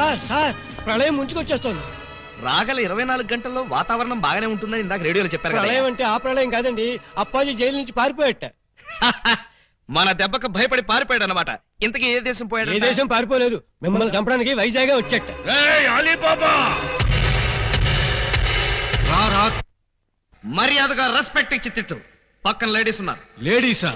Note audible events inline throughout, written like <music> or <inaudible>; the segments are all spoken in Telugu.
సార్ సార్ ప్రళయం ముంచుకొచ్చేస్తోంది. రాగల ఇరవై నాలుగు గంటల్లో వాతావరణం బాగానే ఉంటుందని ఇందాక రేడియోలో చెప్పారు కదా. ప్రళయం అంటే ఆ ప్రళయం కాదండి అప్పాజీ జైలు నుంచి పారిపోయట. <laughs> మన దెబ్బకు భయపడి పారిపోయాడు అనమాట ఇంతకీ ఏ దేశం పోయాడు ఏ దేశం పారిపోలేదు మిమ్మల్ని చంపడానికి వైజాగే వచ్చట. రా రా. మర్యాదగా రెస్పెక్ట్ ఇచ్చి తిట్టు. పక్కన లేడీస్ ఉన్నారు. లేడీసా?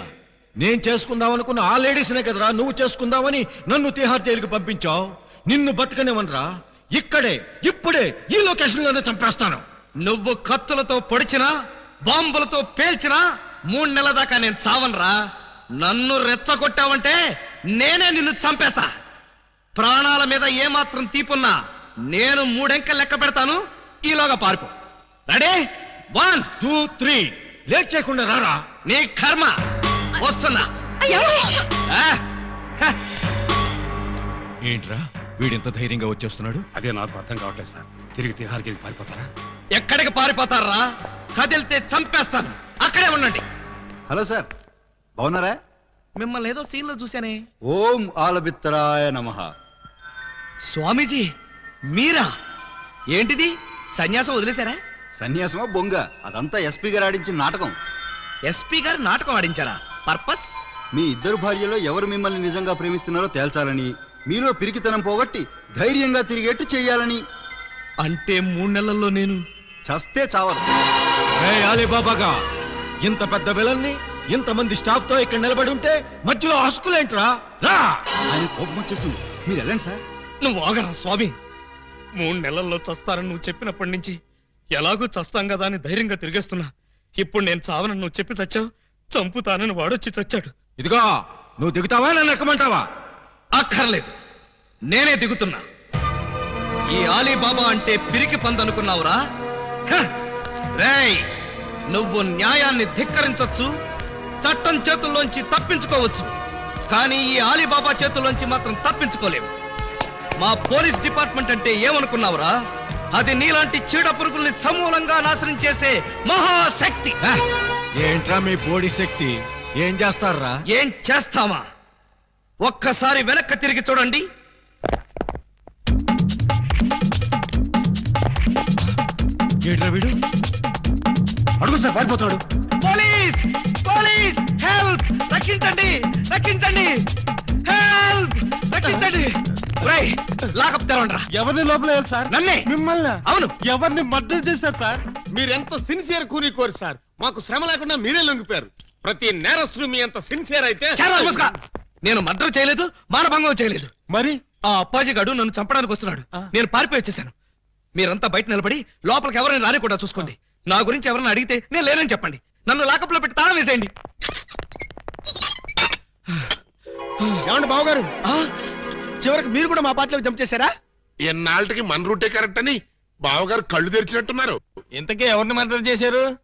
నేను చేసుకుందాం అనుకున్న ఆ లేడీస్నే కదరా నువ్వు చేసుకుందామని నన్ను తిహార్ జైలుకి పంపించావు? నిన్ను బతకనివనరా ఇక్కడే ఇప్పుడే ఈ లొకేషన్లోనే చంపేస్తాను. నువ్వు కత్తులతో పొడిచినా బాంబులతో పేల్చినా మూడు నెలల దాకా నేను చావనరా. నన్ను రెచ్చగొట్టావంటే నేనే నిన్ను చంపేస్తా. ప్రాణాల మీద ఏమాత్రం తీపున్నా నేను మూడెంకలు లెక్క పెడతాను. ఈలోగా పారిపో. Ready? One two three. Late చేయకుండా రారా. నీ కర్మ. వస్తున్నా. ఏంట్రా? వీడింత ధైర్యంగా వచ్చేస్తున్నాడు? అదే నాకు అర్థం కావట్లేదు సార్. తిరిగి తిహార్ జైలు పారిపోతారా? ఎక్కడికి పారిపోతారా? కదిలితే చంపేస్తాను. అక్కడే ఉండండి. హలో సార్ బాగున్నారా? మిమ్మల్ని ఏదో సీన్లో చూసానే ఓం ఆలబిత్తరాయ నమ. స్వామీజీ మీరా? ఏంటిది? సన్యాసం వదిలేశారా? సన్యాసమా బొంగ? అదంతా ఎస్పీ గారు ఆడించిన నాటకం. ఎస్పీ గారు నాటకం ఆడించారా? పర్పస్? మీ ఇద్దరు భార్యలో ఎవరు మిమ్మల్ని నిజంగా ప్రేమిస్తున్నారో తేల్చాలని మీలో పిరికితనం పోగొట్టి ధైర్యంగా తిరిగేట్టు చేయాలని అంటే మూడు నెలల్లో నేను? చస్తే చావరు. అలీబాబాగా ఇంత పెద్ద విలన్ని ఇంతమంది స్టాఫ్తో ఇక్కడ నిలబడి ఉంటే మధ్యలో హస్కులేంట్రా రా! ఆయన కోపం వచ్చేసింది. మీరు వెళ్ళండి సార్. నువ్వు ఆగరా స్వామి. మూడు నెలల్లో చస్తానని నువ్వు చెప్పినప్పటి నుంచి ఎలాగూ చస్తాం కదా అని ధైర్యంగా తిరిగేస్తున్నా. ఇప్పుడు నేను చావనని నువ్వు చెప్పి చచ్చావు. చంపుతానని వాడొచ్చి చచ్చాడు. ఇదిగో నువ్వు దిగుతావా నన్ను ఎక్కమంటావా? అక్కర్లేదు. నేనే దిగుతున్నా. ఈ ఆలీబాబా అంటే పిరికి పందనుకున్నావురా! రేయ్ నువ్వు న్యాయాన్ని ధిక్కరించొచ్చు చట్టం చేతుల్లోంచి తప్పించుకోవచ్చు. కానీ ఈ ఆలీబాబా చేతుల్లోంచి మాత్రం తప్పించుకోలేవు. మా పోలీస్ డిపార్ట్మెంట్ అంటే ఏమనుకున్నావురా? అది నీలాంటి చీడ పురుగుల్ని సమూలంగా నాశనం చేసే మహాశక్తి! ఏంట్రా మీ బోడి శక్తి? ఏం చేస్తారా ఏం చేస్తావా ఒక్కసారి వెనక్కి తిరిగి చూడండి. ఏంట్రా వీడు? అడుగు సార్ పారిపోతాడు పోలీస్! పోలీస్! హెల్ప్! రక్షించండి! రక్షించండి! హెల్ప్! రక్షించండి! లాకప్ ఎవరిని లోపల సార్? నన్నే. మిమ్మల్ని. అవును. ఎవరిని మర్డర్ చేశారు సార్? మీరెంత సిన్సియర్ కూని కోరు సార్? మాకు శ్రమ లేకుండా మీరే లొంగిపోయారు. ప్రతి నేరస్తుడు మీ అంత సిన్సియర్ అయితే నమస్కారం. నేను మర్డర్ చేయలేదు మానభంగం చేయలేదు. మరి? ఆ అప్పాజీ గడు నన్ను చంపడానికి వస్తున్నాడు. నేను పారిపోయి వచ్చేసాను మీరంతా బయట నిలబడి లోపలికి ఎవరైనా రానికుండా చూసుకోండి. నా గురించి ఎవరైనా అడిగితే నేను లేనని చెప్పండి. నన్ను లాకప్లో పెట్టి తాళం వేసేయండి. ఏమండి బావగారు? ఆ, చివరికి మీరు కూడా మా పార్టీలో జంప్ చేశారా? ఎన్నాళ్ళకి మన రూటే కరెక్ట్ అని బావగారు కళ్ళు తెరిచినట్టున్నారు. ఇంతకీ ఎవరిని మర్డర్ చేశారు?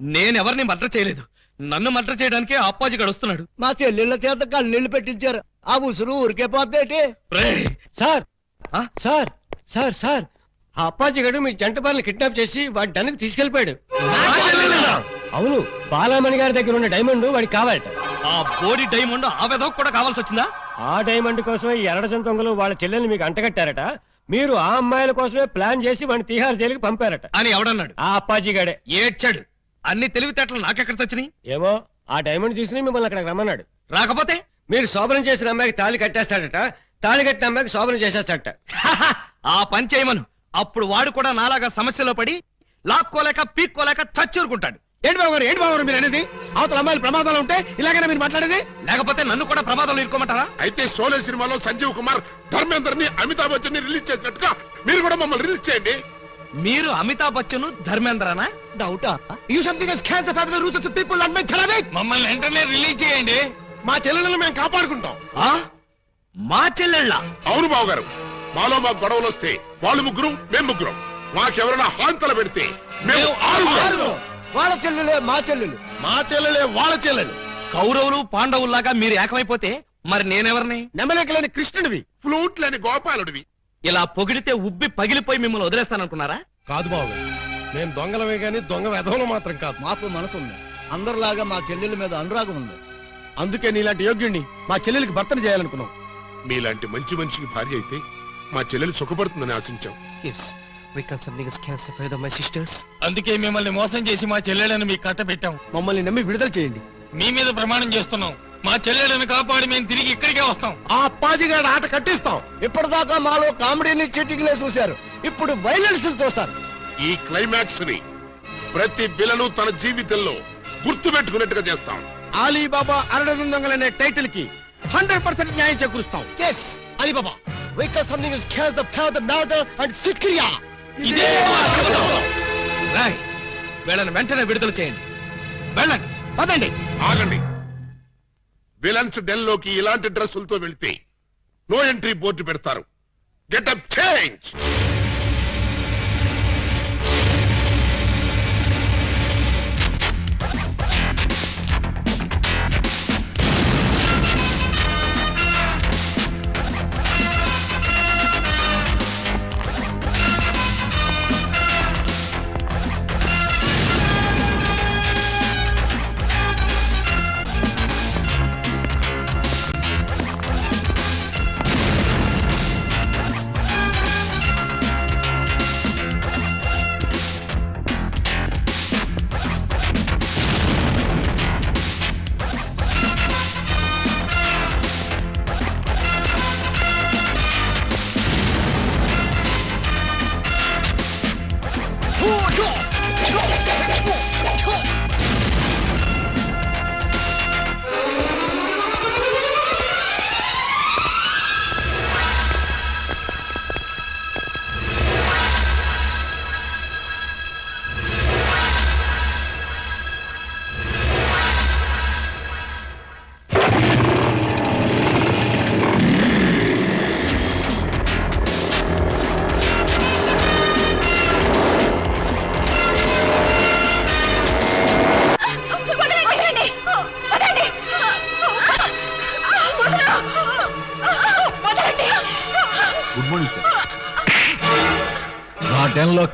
నేను ఎవరిని మర్డర్ చేయలేదు. నన్ను మర్డర్ చేయడానికి ఆ అప్పాజీ గడు వస్తున్నాడు. మా చెల్లెళ్ళ చేత కళ్ళీళ్ళు పెట్టించారు. ఆ ఉసురు ఊరికే పోతేటి రేయ్, సార్. ఆ? సార్. Sir sir. ఆ అప్పాజీ గడు మీ జంట పాలను కిడ్నాప్ చేసి వాడి డన్నుకు తీసుకెళ్ళిపోయాడు అవును. బాలామణి గారి దగ్గర ఉన్న డైమండ్ వాడికి కావాలట. ఆ బోడి డైమండ్ ఆ విధం కూడా కావాల్సి వచ్చిందా? ఆ డైమండ్ కోసమే ఈ ఎరడ జంతొంగలు వాళ్ళ చెల్లెల్ని మీకు అంటగట్టారట. మీరు ఆ అమ్మాయిల కోసమే ప్లాన్ చేసి వాడిని తీహార్ జైలుకి పంపారట. అని ఎవడన్నాడు? ఆ అప్పాజీ గడే. ఏడ్చాడు. అన్ని తెలివితేటలు నాకెక్కడ చచ్చినాయి ఏమో ఆ డైమండ్ తీసుకుని మిమ్మల్ని అక్కడికి రమ్మన్నాడు. రాకపోతే? మీరు శోభనం చేసిన అమ్మాయికి తాళి కట్టేస్తాడట. తాళి కట్టిన అమ్మాయికి శోభనం చేసేస్తాడట. ఆ పని చేయమను. అప్పుడు వాడు కూడా నాలాగా సమస్యలో పడి లాక్కోలేక పీక్కోలేక చచ్చూరుకుంటాడు. ఏంటి బావగారు ఏంటి బావగారు మీరు అనేది? అవతల అమ్మాయిలు ప్రమాదాలు ఉంటే ఇలాగైనా మీరు మాట్లాడేది? లేకపోతే నన్ను కూడా ప్రమాదంలో ఇరుకోమంటారా అయితే షోలే సినిమాలో సంజీవ్ కుమార్ ధర్మేందర్ని అమితాబ్ బచ్చన్ని రిలీజ్ చేసినట్టుగా మీరు కూడా మమ్మల్ని రిలీజ్ చేయండి. మీరు అమితాబ్ బచ్చన్ ధర్మేంద్రనా? డౌటా you something has can the family roots of people and my మమ్మల్ని వెంటనే రిలీజ్ చేయండి. మా చెల్లెలను మేము కాపాడుకుంటాం. ఆ? మా చెల్లెళ్ళ? అవును బావగారు. మాలో మాకు గొడవలు వస్తే వాళ్ళు ముగ్గురు మేము ముగ్గురం. మాకెవరైనా హాంతలు పెడితే మేము ఆరుగురం. వాళ్ళ చెల్లెలే మా చెల్లెలు. మా చెల్లెలే వాళ్ళ చెల్లెలు. కౌరవులు పాండవుల్లాగా మీరు ఏకమైపోతే మరి నేనెవరిని? నెమలేకలేని కృష్ణుడివి ఫ్లూట్ లేని గోపాలుడివి. ఇలా పొగిడితే ఉబ్బి పగిలిపోయి మిమ్మల్ని వదిలేస్తాననుకున్నారా? కాదు బాబు మేము దొంగలమే గాని దొంగ వెధవలు మాత్రం కాదు. మాకు మనసు ఉంది అందరిలాగా మా చెల్లెల మీద అనురాగం ఉంది. అందుకే నీలాంటి యోగ్యుణ్ణి మా చెల్లెలికి భర్తను చేయాలనుకున్నాం. మీలాంటి మంచి మనిషికి భార్య అయితే మా చెల్లెలు సుఖపడుతుందని ఆశించాం. అందుకే మిమ్మల్ని మోసం చేసి మా చెల్లెళ్ళని మీకు కట్టబెట్టాం మమ్మల్ని నమ్మి విడుదల చేయండి. మీ మీద ప్రమాణం చేస్తున్నాం. మా చెల్లెళ్ళని కాపాడి మేము తిరిగి ఇక్కడికే వస్తాం. ఆ అప్పాజిగాడు ఆట కట్టిస్తాం. ఇప్పటిదాకా మాలో కామెడీని చీటింగ్లే చూశారు. ఇప్పుడు వైలెన్స్ చూస్తారు. ఈ క్లైమాక్స్ని ప్రతి విలను తన జీవితంలో గుర్తు పెట్టుకున్నట్టుగా చేస్తాం. ఆలీబాబా అరడదు దొంగలనే టైటిల్కి హండ్రెడ్ పర్సెంట్ న్యాయం చేకూరుస్తాం. Yes Alibaba vehicle something is care the fair the matter and సిక్రియా ఇదే మా శపథం. రాయ్, వీళ్ళని వెంటనే విడుదల చేయండి. వెళ్ళండి. పదండి. ఆగండి. విలన్స్ డెల్లోకి ఇలాంటి డ్రెస్సులతో వెళ్తే నో ఎంట్రీ బోర్డు పెడతారు. Getup change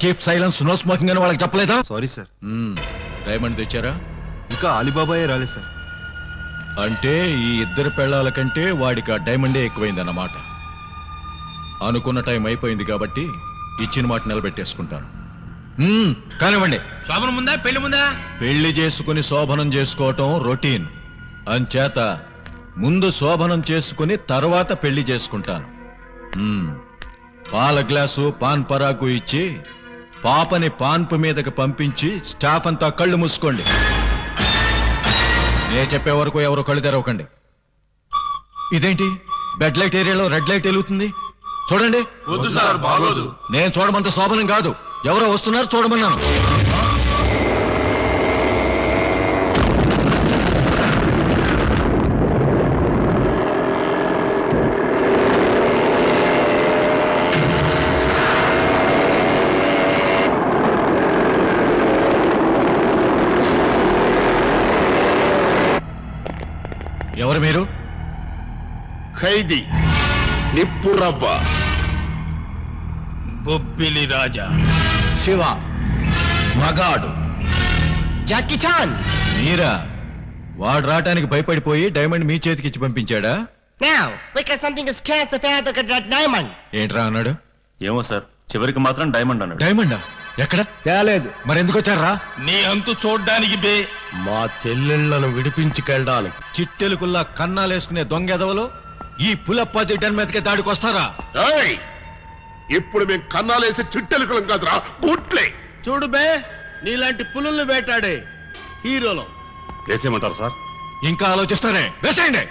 keep silence no smoking అని వాళ్ళకి చెప్పలేదా? సారీ సార్ డైమండ్ తెచ్చారా? ఇంకా అలీబాబాయే రాలేదు సార్ అంటే ఈ ఇద్దరు పెళ్ళాల కంటే వాడికి ఆ డైమండే ఎక్కువైందన్నమాట. అనుకున్న టైం అయిపోయింది కాబట్టి ఇచ్చిన మాట నిలబెట్టేసుకుంటాను. మ్మ్, కానివ్వండి. శోభన ముందా? పెళ్ళి ముందా? పెళ్ళి చేసుకుని శోభనం చేసుకోవటం రొటీన్ అంచేత ముందు శోభనం చేసుకుని తర్వాత పెళ్ళి చేసుకుంటాను. మ్మ్. పాల గ్లాసు పాన్ పరాకు ఇచ్చి పాపని పాన్పు మీదకి పంపించి స్టాఫ్ అంతా కళ్ళు మూసుకోండి. నే చెప్పే వరకు ఎవరు కళ్ళు తెరవకండి. ఇదేంటి? బెడ్ లైట్ ఏరియాలో రెడ్ లైట్ వెలుగుతుంది? చూడండి. వద్దు సార్ బాగోదు. నేను చూడమంత శోభనం కాదు. ఎవరో వస్తున్నారు చూడమన్నాను ఎవరు మీరు ఖైదీ. నిప్పు రవ్వ. బొబ్బిలి రాజా. శివ. మగాడు. Jackie Chan. మీరా? వాడు రావటానికి భయపడిపోయి డైమండ్ మీ చేతికి ఇచ్చి పంపించాడా? Now, because something is cast the feather of that diamond. ఏంట్రా అన్నాడు? ఏమో సార్ చివరికి మాత్రం డైమండ్ అన్నాడు. డైమండా? ఎక్కడ? తేలేదు. మరి ఎందుకు వచ్చారా నీ అంతు చూడ్డానికి బే. మా చెల్లెళ్ళను విడిపించుకెళ్ళడానికి చిట్టెలుకుల్లా కన్నాలేసుకునే దొంగ ఎదవలు ఈ పులప్పాజి డన్ మీదకే దాడికి వస్తారా? ఏయ్! ఇప్పుడు మేము కన్నాలేసి చిట్టెలుకలం కాదురా గుట్లే! చూడు బే నీలాంటి పులుల్ని వేటాడే హీరోలో. వేసేయమంటారు సార్? ఇంకా ఆలోచిస్తారే? వేసేయండి!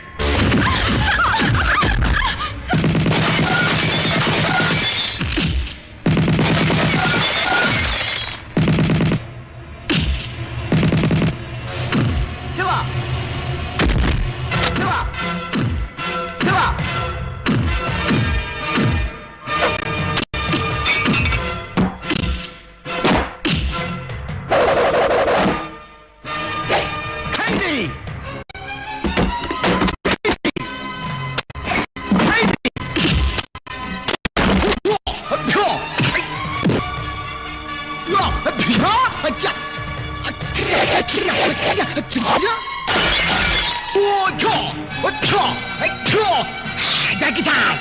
Jackie time!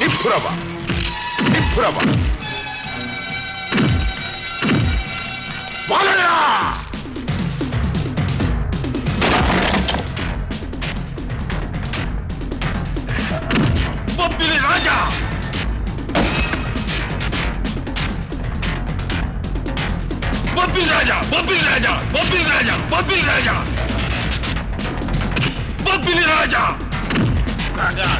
Improva! राजा बब्बिल राजा बब्बिल राजा बब्बिल राजा बब्बिल राजा बब्बिल राजा राजा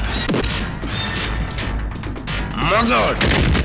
Amazônia.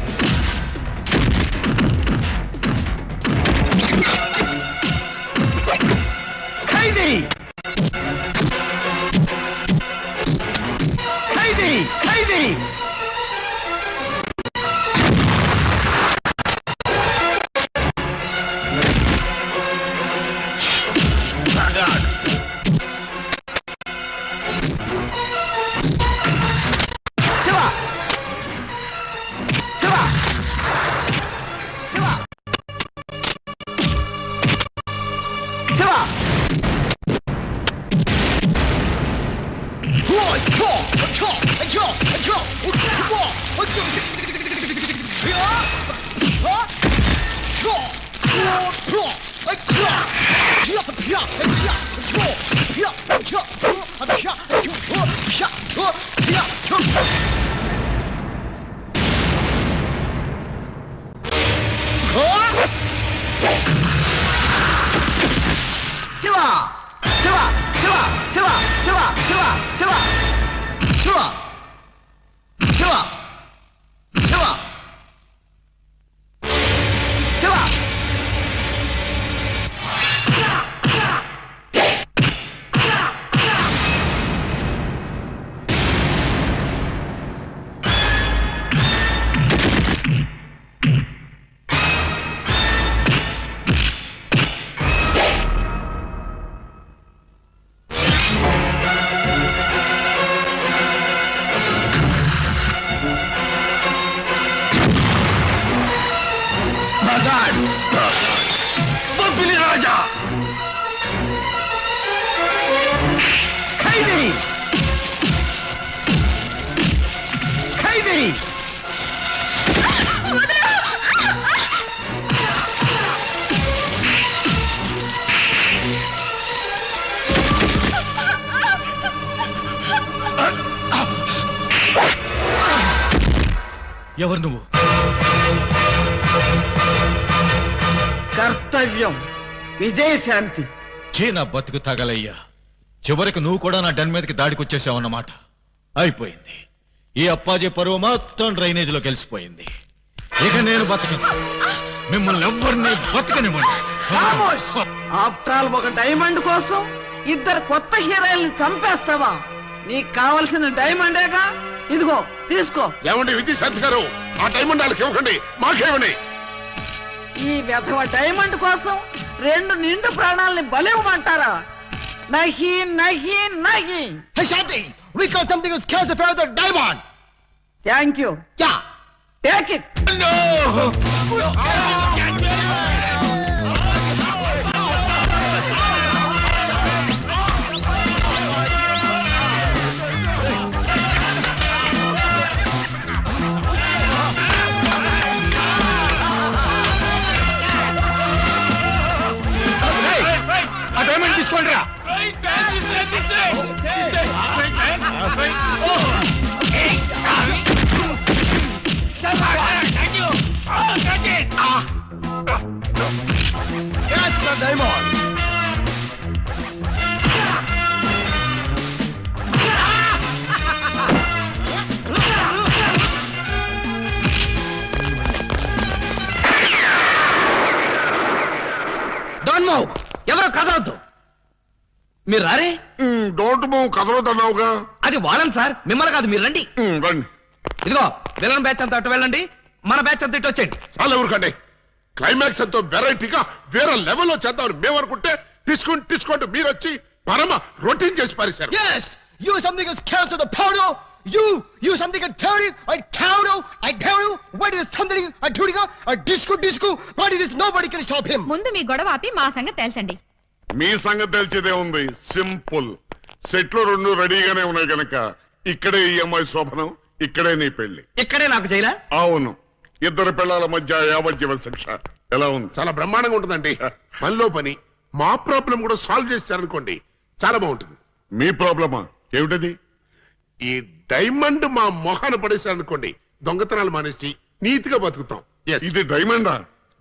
呀！啊！行吧，行吧，行吧，行吧，行吧，行吧，行吧。ఖైదీ ఎవరు నువ్వు? కర్తవ్యం. విజయశాంతి. చీ నా బతుకు తగలయ్యా. చివరికి నువ్వు కూడా నా డన్ మీదకి దాడికి వచ్చేసావన్నమాట అయిపోయింది. ఈ అప్పాజీ పరువు మొత్తం డ్రైనేజ్లో కలిసిపోయింది. ఇక నేను బతకను. మిమ్మల్ని ఎవ్వరిని బతకనివ్వండి. ఆఫ్టర్ ఆల్ ఒక డైమండ్ కోసం ఇద్దరు కొత్త హీరోయిల్ని చంపేస్తావా? నీకు కావలసిన డైమండేగా? ఇదిగో తీసుకో. ఏమండి విజయశాంతి గారు? ఆ డైమండ్ వాళ్ళకి ఇవ్వకండి. మాకేమండి? ఈ వెధవ డైమండ్ కోసం రెండు నిండు ప్రాణాలని బలివ్వమంటారా నహి నహి నహి. శాంతి. We call something who scares the pair of the diamond. Thank you. Yeah. Take it. No. ఆ పేమెంట్ తీసుకోండి రా That's the demon! Don't move! ఎవరో కదలొద్దు మీరు రారే డోంట్ మూవ్ కదలవుతున్నావుగా అది వాళ్ళని సార్ మిమ్మల్ని కాదు మీరు రండి. రండి. ఇదిగో విలన్ బ్యాచ్ అంతా అటు వెళ్ళండి మన బ్యాచ్ అంతా ఇటు వచ్చేయండి. చాలా ఎవరికండి క్లైమాక్స్ ఎంతో వెరైటీగా వేరే లెవెల్లో చేద్దాం మేము అనుకుంటే తీసుకుని తీసుకుంటూ మీరు వచ్చి పరమ రొటీన్ చేసి పారేశారు. Yes you something is cares to the పౌడో you you something I tell you I tell you I tell you what is something I tell I disk disk what is nobody can stop him ముందు మీ గొడవ ఆపి మా సంగతి తేల్చండి. మీ సంగతి తెలిసేదే ఉంది. సింపుల్ సెట్లు రెండు రెడీగానే ఉన్నాయి గనక. ఇక్కడే ఈ అమ్మాయి శోభనం ఇక్కడే నీ పెళ్ళి ఇక్కడే నాకు జైలా? అవును. ఇద్దరు పిల్లల మధ్య యావజ్జీవ శిక్ష. ఎలా ఉంది? చాలా బ్రహ్మాండంగా ఉంటుందండి. <laughs> పనిలో పని మా ప్రాబ్లం కూడా సాల్వ్ చేశారనుకోండి చాలా బాగుంటుంది. మీ ప్రాబ్లమా? ఏమిటది? ఈ డైమండ్ మా మొహాన పడేశారనుకోండి దొంగతనాలు మానేసి నీతిగా బతుకుతాం. Yes. ఇది డైమండా?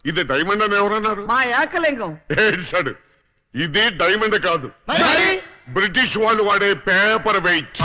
ఇది డైమండ్ అని ఎవరన్నారు? మా ఏకలింగం. ఏడ్చాడు. ఇది డైమండ్ కాదు. బ్రిటిష్ వాళ్ళు వాడే పేపర్ వెయిట్